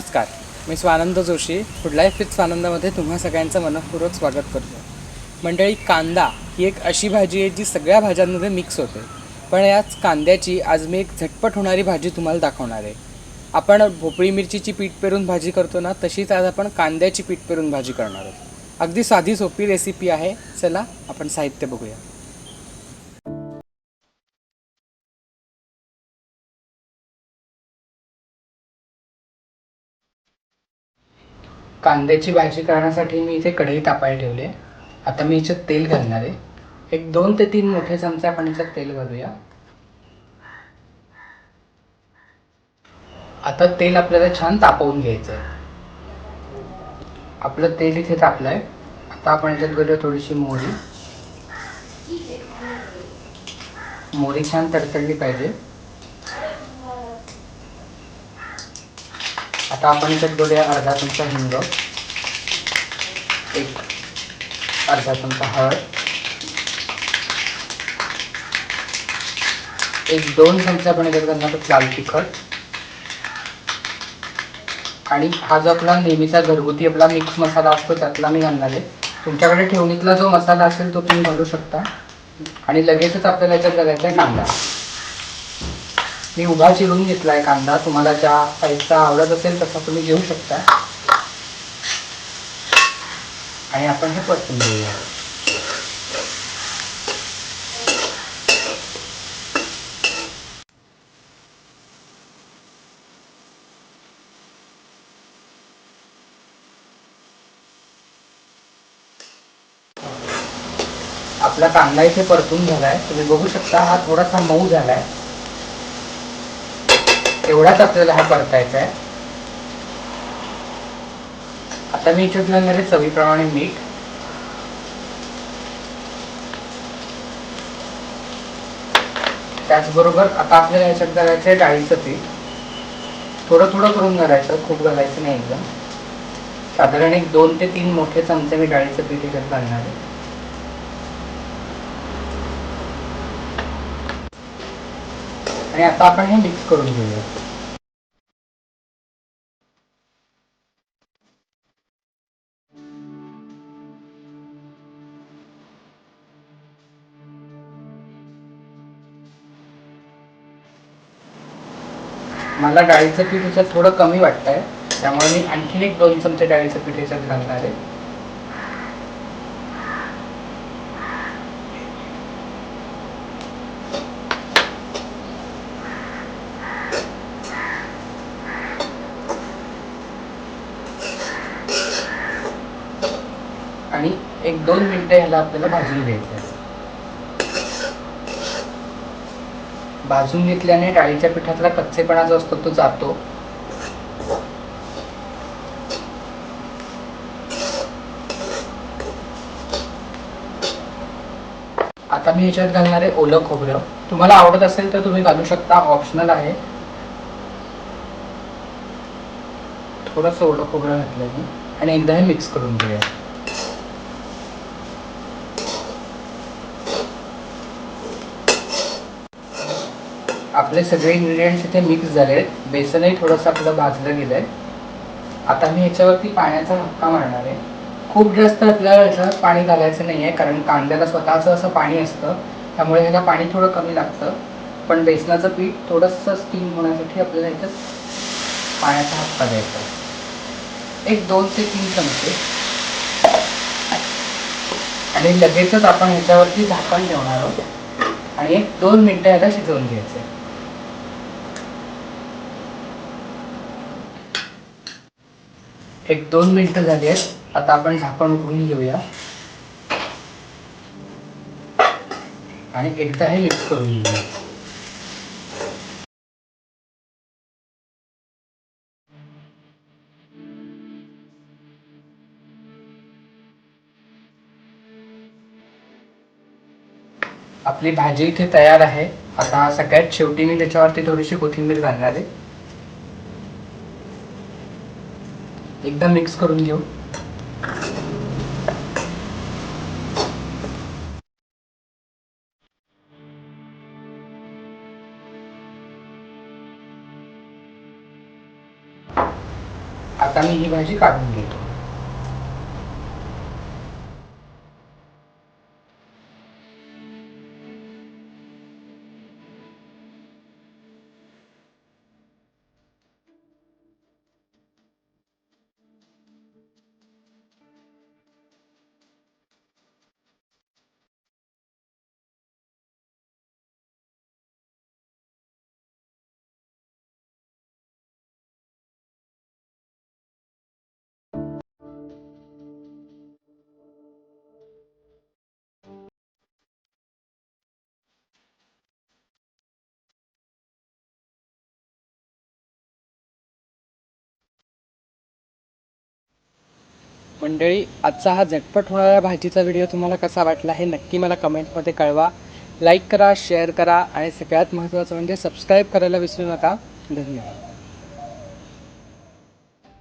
नमस्कार. मी Swanand Joshi. Food life with स्वानंदामध्ये तुम्हा सगळ्यांचं मनपूर्वक स्वागत करतो. मंडळी कांदा ही एक अशी भाजी आहे जी सगळ्या भाज्यांमध्ये मिक्स होते. पण याच कांद्याची आज मी एक झटपट होणारी भाजी तुम्हाला दाखवणार आहे. आपण भोपळी मिरचीची पीठ पेरून भाजी करतो ना तशीच आज आपण कांद्याची पीठ पेरून भाजी करणार आहोत. अगदी साधी सोपी रेसिपी आहे. चला आपण साहित्य बघूया. कांद्याची भाजी करण्यासाठी मी इथे कढई तापायला ठेवली आहे. आता मी याच्यात तेल घालणार आहे. एक दोन ते तीन मोठे चमचे आपण याच्यात तेल घालूया. आता तेल आपल्याला छान तापवून घ्यायचं आहे. आपलं तेल इथे तापलं आहे आता आपण याच्यात घालूया थोडीशी मोहरी. मोहरी छान तडतडली पाहिजे. आता आपण याच्यात घेऊया अर्धा चमचा हिंग. एक अर्धा चमचा हळद. एक दोन चमचे आपण याच्यात घालणार लाल तिखट. आणि हा जो आपला नेहमीचा घरगुती आपला मिक्स मसाला असतो त्यातला मी घालणार आहे. तुमच्याकडे ठेवणीतला जो मसाला असेल तो तुम्ही घालू शकता. आणि लगेचच आपल्याला याच्यात घालायचा आहे कांदा. मी उभा चिरून घेतला आहे कांदा. तुम्हाला ज्या साईजचा आवडत असेल तसा तुम्ही घेऊ शकता. आणि आपण हे परतून घेऊया. आपला कांदा इथे परतून झालाय. तुम्ही बघू शकता हा थोडासा मऊ झालाय. एवढाच आपल्याला हा परतायचा आहे. आता मी इथे घालणार आहे चवीप्रमाणे मीठ. त्याचबरोबर आता आपल्याला याच्यात घालायचं आहे डाळीचं पीठ. थोडं थोडं करून घालायचं खूप घालायचं नाही एकदम. साधारण एक दोन ते तीन मोठे चमचे मी डाळीचं पीठ याच्यात घालणार आहे. आणि आता आपण हे मिक्स करून घेऊया. मला डाळीचं पीठ याच्यात थोडं कमी वाटतंय त्यामुळे मी आणखीन एक दोन चमचे डाळीचं पीठ याच्यात घालणार आहे आणि एक दोन मिनिटं ह्याला आपल्याला भाजून घ्यायचं आहे. भाजून घेतल्याने डाळीच्या पिठातला कच्चेपणा जो असतो तो जातो. आता मी ह्याच्यात घालणार आहे ओलं खोबरं. तुम्हाला आवडत असेल तर तुम्ही घालू शकता ऑप्शनल आहे. थोडंसं ओलं खोबरं घातलं मी. आणि एकदा हे मिक्स करून घेऊया. आपले सगळे इन्ग्रेडियंट्स इथे मिक्स झाले. आहेत बेसनही थोडंसं आपलं भाजलं गेलं आहे आता मी ह्याच्यावरती पाण्याचा हक्का मारणार आहे. खूप जास्त आपल्याला ह्याच्यात पाणी घालायचं नाही आहे कारण कांद्याला स्वतःचं असं पाणी असतं. त्यामुळे ह्याला पाणी थोडं कमी लागतं. पण बेसनाचं पीठ थोडंसं स्टीम होण्यासाठी आपल्याला ह्याच्यात पाण्याचा हक्का द्यायचा एक दोन ते तीन चमचे. आणि लगेचच आपण ह्याच्यावरती झाकण ठेवणार आहोत. आणि एक दोन मिनटं ह्याला शिजवून घ्यायचं आहे. एक दोन मिनिटं झाली आहेत. आता आपण झाकण उघडून घेऊया. आणि एकदा हे मिक्स करून घेऊया. आपली भाजी इथे तयार आहे. आता सगळ्यात शेवटी मी त्याच्यावरती थोडीशी कोथिंबीर घालणार आहे. एकदा मिक्स करून घेऊ. आता मी ही भाजी काढून घेतो. मंडळी आजचा हा झटपट होणाऱ्या भाजीचा व्हिडिओ तुम्हाला कसा वाटला हे नक्की मला कमेंटमध्ये कळवा. लाईक करा शेअर करा आणि सगळ्यात महत्त्वाचं म्हणजे सबस्क्राईब करायला विसरू नका. धन्यवाद.